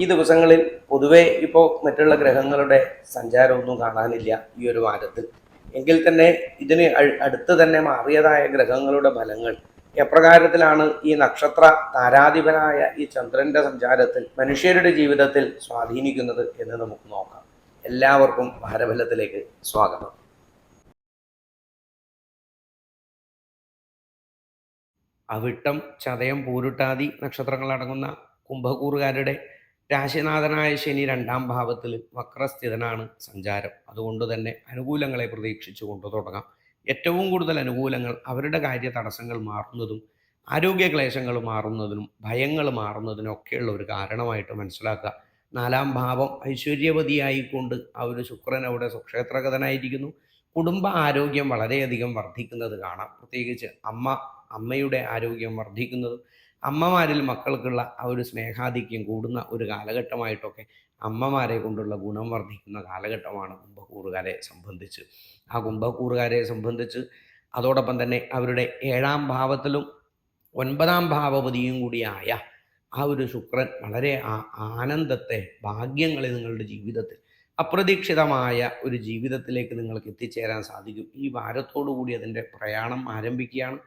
ഈ ദിവസങ്ങളിൽ പൊതുവെ ഇപ്പോൾ മറ്റുള്ള ഗ്രഹങ്ങളുടെ സഞ്ചാരമൊന്നും കാണാനില്ല ഈ ഒരു വാരത്തിൽ. എങ്കിൽ തന്നെ ഇതിന് അടുത്ത് തന്നെ മാറിയതായ ഗ്രഹങ്ങളുടെ ഫലങ്ങൾ എപ്രകാരത്തിലാണ് ഈ നക്ഷത്ര താരാധിപനായ ഈ ചന്ദ്രന്റെ സഞ്ചാരത്തിൽ മനുഷ്യരുടെ ജീവിതത്തിൽ സ്വാധീനിക്കുന്നത് എന്ന് നമുക്ക് നോക്കാം. എല്ലാവർക്കും ഭാരഫലത്തിലേക്ക് സ്വാഗതം. അവിട്ടം ചതയം പൂരുട്ടാതി നക്ഷത്രങ്ങളടങ്ങുന്ന കുംഭക്കൂറുകാരുടെ രാശിനാഥനായ ശനി രണ്ടാം ഭാവത്തിൽ വക്രസ്ഥിതനാണ് സഞ്ചാരം. അതുകൊണ്ട് തന്നെ അനുകൂലങ്ങളെ പ്രതീക്ഷിച്ചു കൊണ്ടു തുടങ്ങാം. ഏറ്റവും കൂടുതൽ അനുകൂലങ്ങൾ അവരുടെ കാര്യ തടസ്സങ്ങൾ മാറുന്നതും ആരോഗ്യ ക്ലേശങ്ങൾ മാറുന്നതിനും ഭയങ്ങൾ മാറുന്നതിനും ഒക്കെയുള്ള ഒരു കാരണമായിട്ട് മനസ്സിലാക്കുക. നാലാം ഭാവം ഐശ്വര്യവതിയായിക്കൊണ്ട് ആ ഒരു ശുക്രൻ അവിടെ സുക്ഷേത്രഗതനായിരിക്കുന്നു കുടുംബ ആരോഗ്യം വളരെയധികം വർദ്ധിക്കുന്നത് കാണാം. പ്രത്യേകിച്ച് അമ്മ അമ്മയുടെ ആരോഗ്യം വർദ്ധിക്കുന്നതും അമ്മമാരിൽ മക്കൾക്കുള്ള ആ ഒരു സ്നേഹാധിക്യം കൂടുന്ന ഒരു കാലഘട്ടമായിട്ടൊക്കെ അമ്മമാരെ കൊണ്ടുള്ള ഗുണം വർദ്ധിക്കുന്ന കാലഘട്ടമാണ് കുംഭക്കൂറുകാരെ സംബന്ധിച്ച്. ആ കുംഭക്കൂറുകാരെ സംബന്ധിച്ച് അതോടൊപ്പം തന്നെ അവരുടെ ഏഴാം ഭാവത്തിലും ഒൻപതാം ഭാവപതിയും കൂടിയായ ആ ഒരു ശുക്രൻ വളരെ ആ- ആനന്ദത്തെ ഭാഗ്യങ്ങളെ നിങ്ങളുടെ ജീവിതത്തിൽ അപ്രതീക്ഷിതമായ ഒരു ജീവിതത്തിലേക്ക് നിങ്ങൾക്ക് എത്തിച്ചേരാൻ സാധിക്കും. ഈ വാരത്തോടു കൂടി അതിന്റെ പ്രയാണം ആരംഭിക്കുകയാണ്.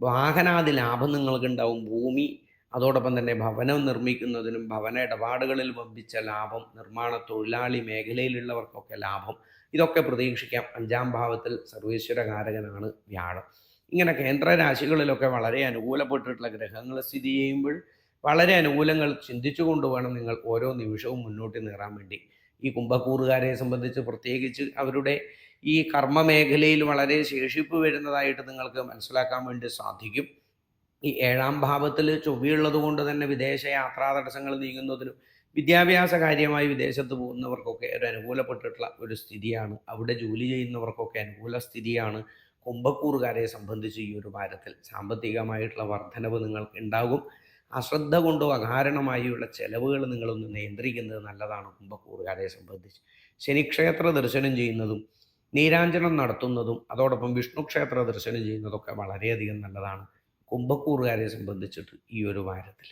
വാഹനാദി ലാഭം നിങ്ങൾക്കുണ്ടാവും. ഭൂമി അതോടൊപ്പം തന്നെ ഭവനം നിർമ്മിക്കുന്നതിനും ഭവന ഇടപാടുകളിൽ വമ്പിച്ച ലാഭം നിർമ്മാണ തൊഴിലാളി മേഖലയിലുള്ളവർക്കൊക്കെ ലാഭം. ഇതൊക്കെ പ്രതീക്ഷിക്കാം. അഞ്ചാം ഭാവത്തിൽ സർവേശ്വരകാരകനാണ് വ്യാഴം. ഇങ്ങനെ കേന്ദ്ര രാശികളിലൊക്കെ വളരെ അനുകൂലപ്പെട്ടിട്ടുള്ള ഗ്രഹങ്ങൾ സ്ഥിതി ചെയ്യുമ്പോൾ വളരെ അനുകൂലങ്ങൾ ചിന്തിച്ചുകൊണ്ട് വേണം നിങ്ങൾ ഓരോ നിമിഷവും മുന്നോട്ട് നേറാൻ വേണ്ടി. ഈ കുംഭക്കൂറുകാരെ സംബന്ധിച്ച് പ്രത്യേകിച്ച് അവരുടെ ഈ കർമ്മ മേഖലയിൽ വളരെ ശേഷിപ്പ് വരുന്നതായിട്ട് നിങ്ങൾക്ക് മനസ്സിലാക്കാൻ വേണ്ടി സാധിക്കും. ഈ ഏഴാം ഭാവത്തിൽ ചൊവ്വയുള്ളത് കൊണ്ട് തന്നെ വിദേശ യാത്രാ തടസ്സങ്ങൾ നീങ്ങുന്നതിനും വിദ്യാഭ്യാസ കാര്യമായി വിദേശത്ത് പോകുന്നവർക്കൊക്കെ ഒരു അനുകൂലപ്പെട്ടിട്ടുള്ള ഒരു സ്ഥിതിയാണ്. അവിടെ ജോലി ചെയ്യുന്നവർക്കൊക്കെ അനുകൂല സ്ഥിതിയാണ്. കുംഭക്കൂറുകാരെ സംബന്ധിച്ച് ഈ ഒരു വാരത്തിൽ സാമ്പത്തികമായിട്ടുള്ള വർധനവ് നിങ്ങൾക്ക് ഉണ്ടാകും. അശ്രദ്ധ കൊണ്ടോ അകാരണമായുള്ള ചെലവുകൾ നിങ്ങളൊന്ന് നിയന്ത്രിക്കുന്നത് നല്ലതാണ് കുംഭക്കൂറുകാരെ സംബന്ധിച്ച്. ശനിക്ഷേത്ര ദർശനം ചെയ്യുന്നതും നീരാഞ്ജനം നടത്തുന്നതും അതോടൊപ്പം വിഷ്ണു ക്ഷേത്ര ദർശനം ചെയ്യുന്നതൊക്കെ വളരെയധികം നല്ലതാണ് കുംഭക്കൂറുകാരെ സംബന്ധിച്ചിട്ട് ഈ ഒരു വാരത്തിൽ.